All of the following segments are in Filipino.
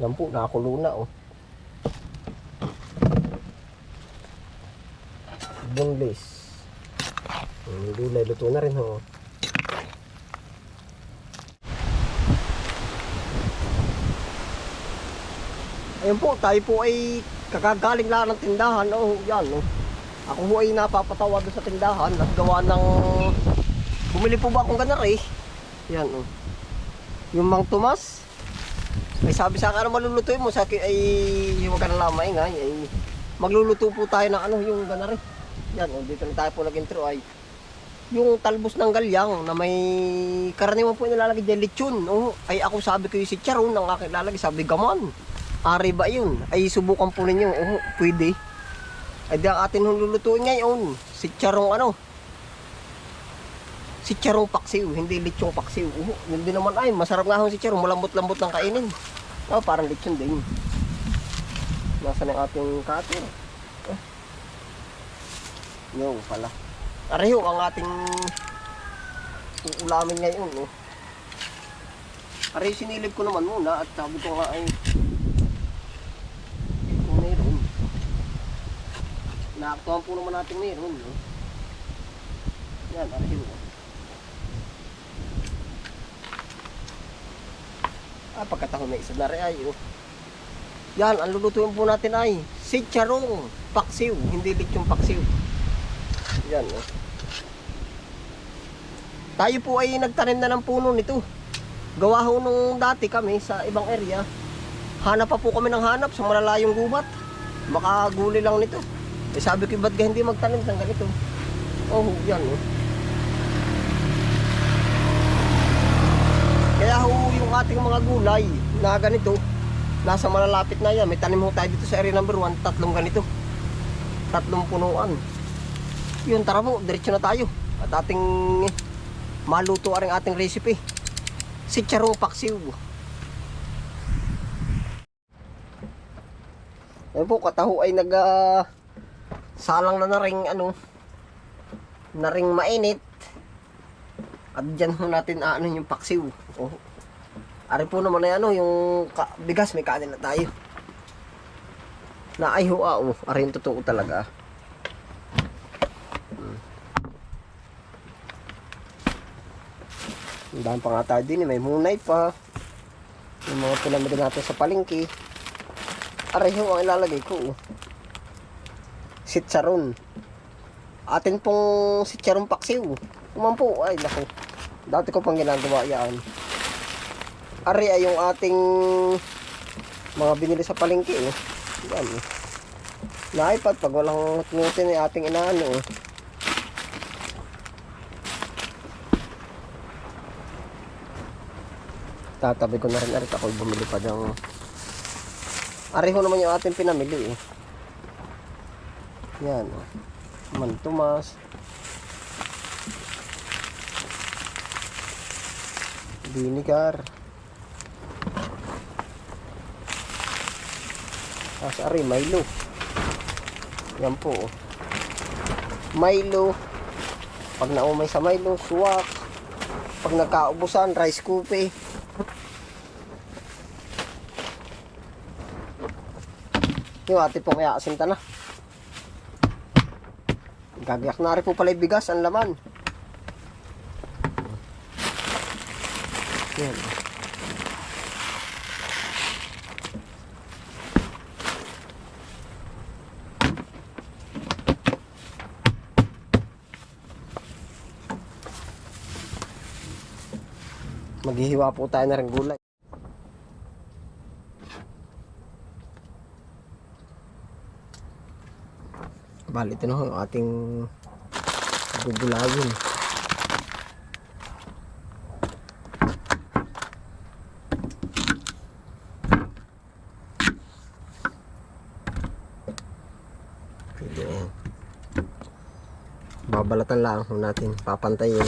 Yan po, nakakulo na oh. Boneless. Yung gulay, luto na rin oh. Ayun po, tayo po ay kakagaling lang ng tindahan. Oh, yan oh. Ako po ay napapatawa doon sa tindahan. Nagawa ng... Bumili po ba akong ganar eh? Yan oh. Yung Mang Tomas. Ay sabi sa akin na malulutuin mo. Sa akin ay huwag ka na lamay nga. Ay, magluluto po tayo ng ano yung ganar eh. Yan oh. Dito na tayo po nag-intro ay yung talbos ng galyang na may karaniwan po nilalagay dyan lechon. Oh, ay ako sabi ko yung si Charon ang aking lalagay. Sabi gaman. Ari ba yun? Ay subukan po ninyo. Oh, pwede. Ay di ang atin hong lulutuin ngayon. Si Charong ano? Si Charong paksiw, hindi lechong paksiw. Uh, yun din naman ay, masarap nga hong si Charong, malambot-lambot ng kainin. Oh, parang lechon din. Nasaan ang ating cutter? Oh. Yung pala. Areho ang ating uulamin ngayon. Oh. Areho sinilip ko naman muna at sabi ko nga ay meron. Naaktuhan po naman natin meron. No? Yan, areho. Ah, pagkatahon na isa na rin ay. Oh. Yan, ang lulutuin po natin ay si Paksiw, hindi lechong paksiw. Yan, oh. Tayo po ay nagtanim na ng puno nito. Gawa ho nung dati kami sa ibang area. Hanap pa po kami ng hanap sa malalayong gubat. Makaguli lang nito. Eh sabi ko, ba't hindi magtanim ng ganito? Oh, yan oh. Kaya ho yung ating mga gulay na ganito, nasa malalapit na yan. May tanim ho tayo dito sa area number 1, tatlong ganito. Tatlong punuan. Yun, tara po, diretso na tayo. At ating maluto ang ating recipe. Si Charong Paksiw. Ayun po, kataho ay nag ah, salang na na ring ano na ring mainit. At dyan ho natin ano yung paksiw. Oh. Ari po naman ay ano yung ka- bigas may kanin na tayo. Na ay ho ah, oh. Ari yung totoo talaga. Ang dami pa nga tayo din, eh. may munay pa. Yung mga pinamili natin sa palengke. Areho ang ilalagay ko. oh. Sitsaron. Atin pong sitsaron paksiw. Kuman po, ay naku. Dati ko pang ginagawa yan. Are ay yung ating mga binili sa palengke. Oh. Yan. Oh. Naipad pag walang ngutin ay ating inaano. Oh. tatabi ko na rin arit ako bumili pa ng ariho naman yung ating pinamili eh yan oh. mantumas vinegar as ari Milo yan po oh. Milo pag naumay sa Milo suwak pag nagkaubusan rice cookie Yung ate pong iaasinta na. Gagayak na rin po pala bigas, ang laman. Yan. Maghihiwa po tayo na rin gulay. Bali, ito na yung ating gugulayin. Pwede eh. Babalatan lang natin, papantayin.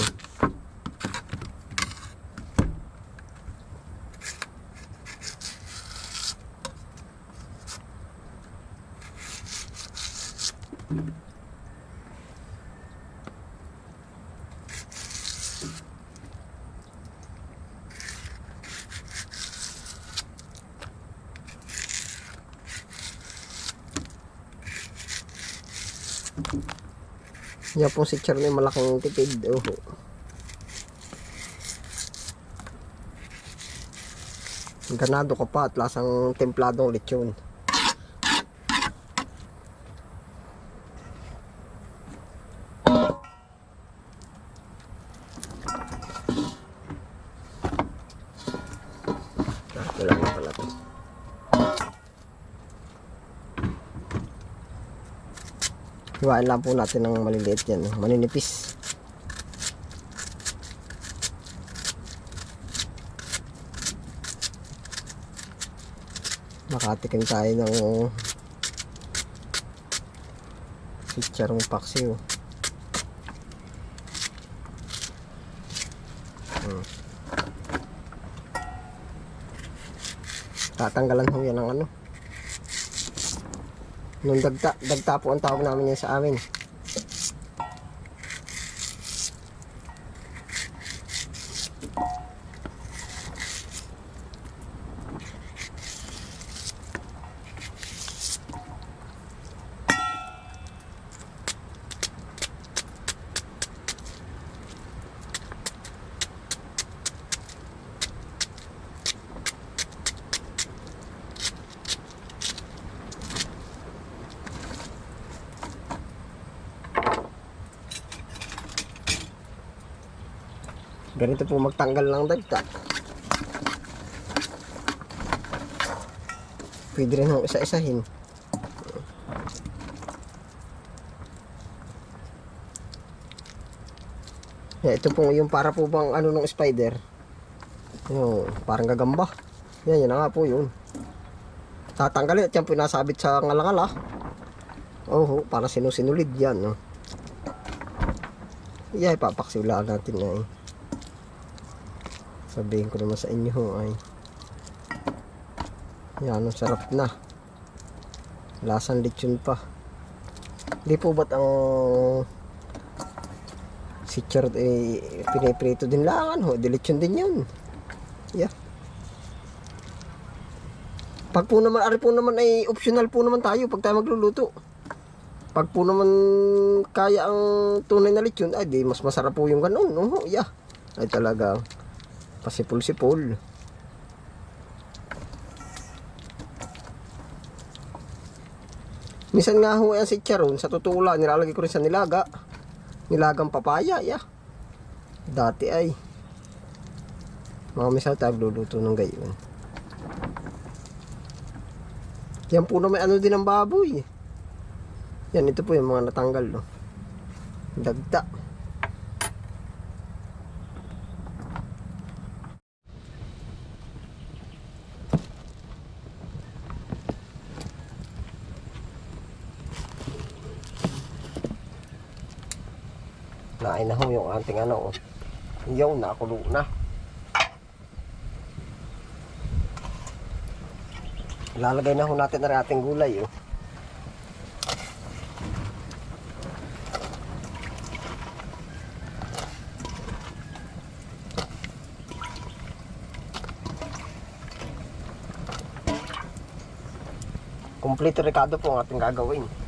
Yan po si Charlie malaking tipid. Oh. Ganado ka pa at lasang templadong lechon. Hiwain lang po natin ng maliliit yan. oh. Maninipis. Makatikim tayo ng Chicharong paksiw. Hmm. Tatanggalan ho yan ng ano. Nung dagta, dagta po ang tawag namin yan sa amin. Ganito po magtanggal ng dagta. Pwede rin ho isa-isahin. Yeah, ito po yung para po bang ano ng spider. Yung parang gagamba. Yan, yan nga po yun. Tatanggalin at yan po nasabit sa ngalangala. Oo, para sinusinulid yan. No? Yeah, ipapaksiwlaan natin na eh. Sabihin ko naman sa inyo ay Yan, ang sarap na. Lasang lechon pa. Di po ba't ang si Chard eh, piniprito din langan ho. Di lechon din yun. Yeah. Pag po naman, ari po naman ay optional po naman tayo pag tayo magluluto. Pag po naman kaya ang tunay na lechon, ay di mas masarap po yung ganun. No? Yeah. Ay talagang pasipul-sipul. Minsan nga ho yan si Charon, sa tutula, nilalagay ko rin sa nilaga. Nilagang papaya, ya. Dati ay. Mga misal tayo luluto ng gayon. Yan po na may ano din ng baboy. Yan, ito po yung mga natanggal, no. Dagta. Yung ating ano. oh. Yung nakulo na. Lalagay na ho natin na ating gulay. Oh. Kompleto rekado po ang ating gagawin.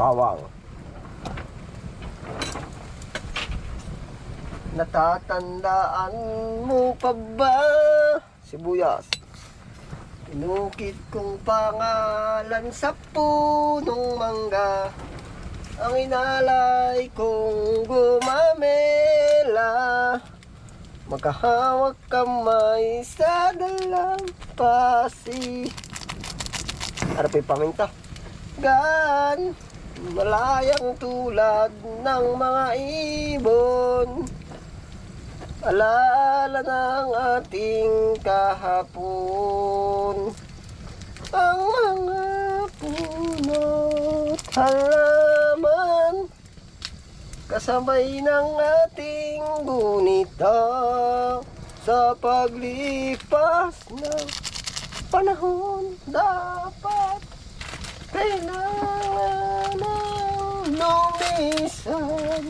Bawang. Natatandaan mo pa ba? Sibuyas. Inukit kong pangalan sa punong mangga Ang inalay kong gumamela Magkahawak kamay sa dalampasi Arapay paminta gan Malayang tulad ng mga ibon. Alaala ng ating kahapon. Ang mga puno't halaman Kasabay ng ating gunita Sa paglipas ng panahon Dapat lumisan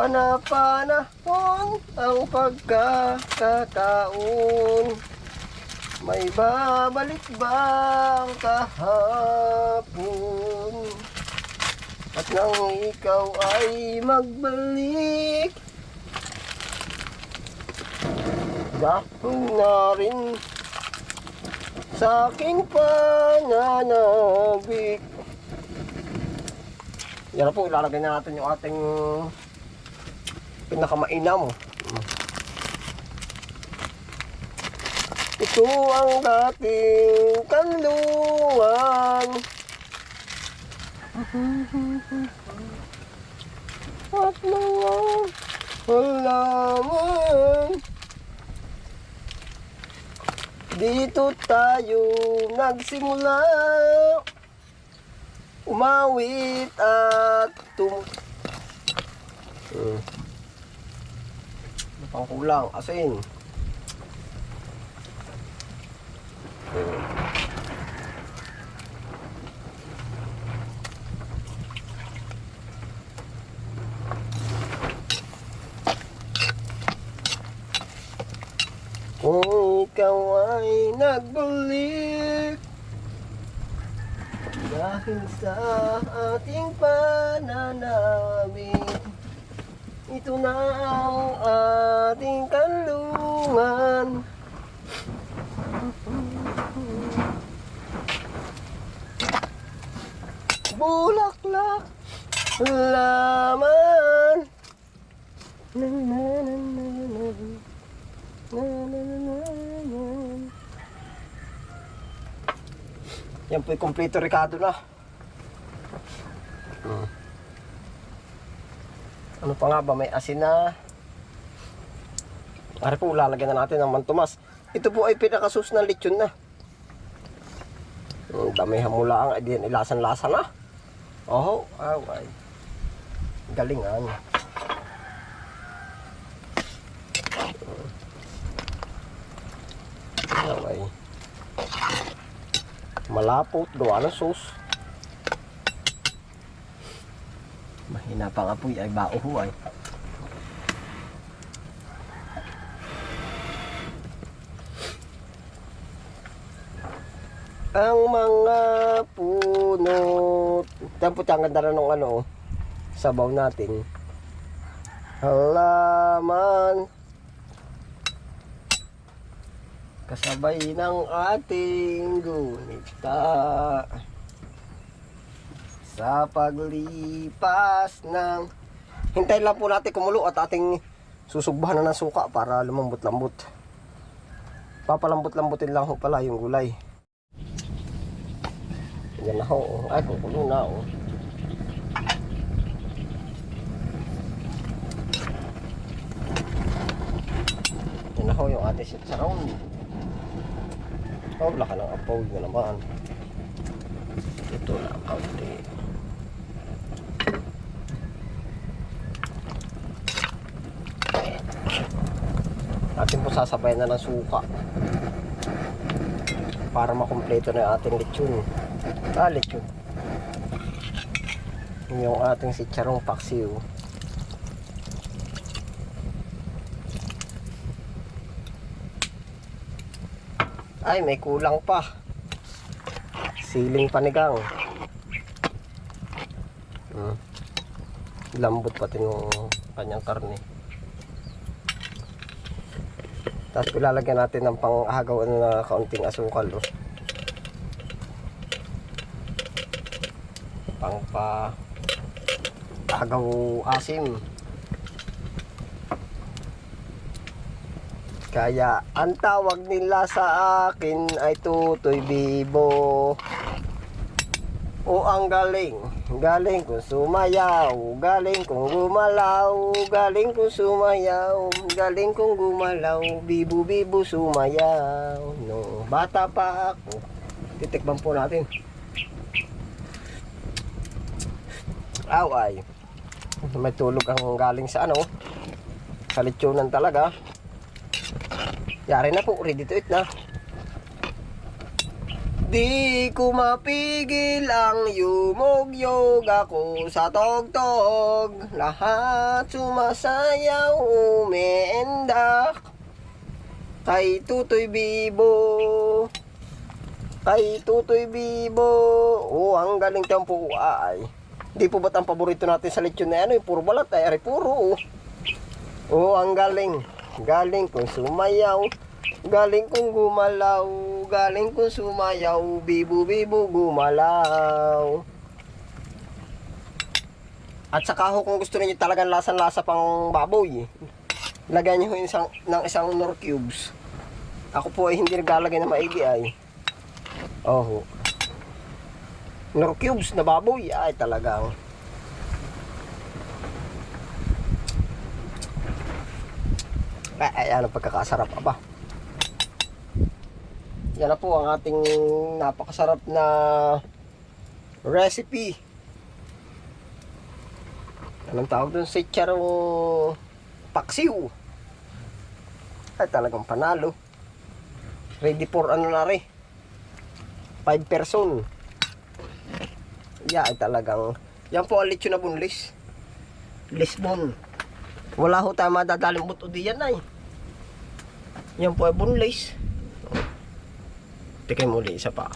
Panapanahon ang pagkakataon. May babalik ba ang kahapon? At nang ikaw ay magbalik Dahil na rin sa aking pananabik yan na po, ilalagay na natin yung ating pinakamainam. Ito ang dating kanluan. At mga halaman. Dito tayo nagsimula umawit at tum... Hmm. Ano pang kulang? Asin. Hmm. Kung ikaw ay nagbalik. Dahil sa ating pananamit Ito na ang ating kanlungan Bulaklak laman. na na yan po'y kompleto Ricardo na. Hmm. Ano pa nga ba? May asin na. Ari po, lalagyan na natin ng mantumas. Ito po ay pinakasus ng lechon na. Hmm, damihan mo lang. Ay, ilasan-lasa na. Oho, aw, ay. Galingan. Aw, ay malapot, gawa ng sauce. Mahina pa nga po ay bauho ay. Ang mga punot. Yan po ang ganda na ng ano, sabaw natin. Halaman. Kasabay ng ating gunita. Sa paglipas ng hintayin lang po natin kumulo at ating susugbahan na ng suka para lumambot-lambot. Papalambot-lambutin lang ho pala yung gulay. Yan na ho. Ay kukulo na oh. yan na ho yung ating sitsaron Oh, laka ng apoy na naman. Ito na kaunti. Atin po sasabayan na ng suka. Para makumpleto na yung ating lechon. Ah, lechon. Yung ating sitsarong paksiw. Ay, may kulang pa. Siling panigang. Hmm. Lambot pati yung kanyang karne. Tapos ilalagyan natin ng panghagaw ano na kaunting asukal. Oh. Pang pa hagaw asim. Kaya ang tawag nila sa akin ay tutoy bibo. O ang galing, galing kong sumayaw, galing kong gumalaw, galing kong sumayaw, galing kong gumalaw, bibo sumayaw. No, bata pa ako. Titikman po natin. Aw ay. May tulog ang galing sa ano. Sa talaga. Yari na po, ready to eat na. Di ko mapigil ang yumugyog ako sa togtog. Lahat sumasayaw umeendak Kay Tutoy Bibo. Kay Tutoy Bibo. Oh, ang galing tempo ay Di po ba't ang paborito natin sa lechon na ano puro balat. Ay ari puro. Oh. Oh, ang galing Galing kung sumayaw Galing kong gumalaw, galing kong sumayaw, bibu-bibu gumalaw. At saka ho kung gusto niyo talagang lasan-lasa pang baboy, lagyan niyo isang, ng isang nor cubes. Ako po ay hindi naglalagay ng maigi ay. Oh. Nor cubes na baboy ay talagang ay, ano pagkakasarap aba. Yan na po ang ating napakasarap na recipe. Anong tawag dun sa charong paksiw? Ay talagang panalo. Ready for ano na rin. 5 person. Yeah, ay talagang yan po ang lechon na bunlis. Lisbon. Wala ho tayo madadaling buto diyan ay. Yan po ay bunlis. Tikim muli isa pa.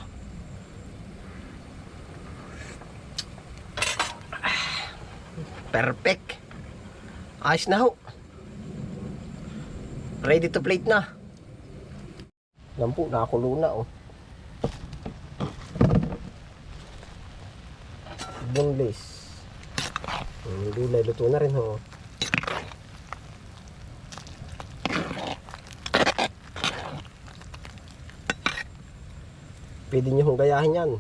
Perfect. Ayos na ho. Ready to plate na. Yan po, nakakulo na oh. Yung gulay, luto na rin ho. Pwede nyo hong gayahin yan.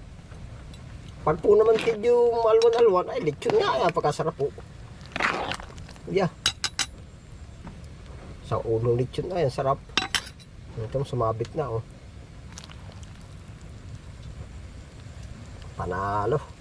Pag po naman kid yung alwan-alwan, ay lechon nga, ay pagkasarap po. Yeah. Sa ulong lechon ay, sarap. Ito, sumabit na oh. Panalo.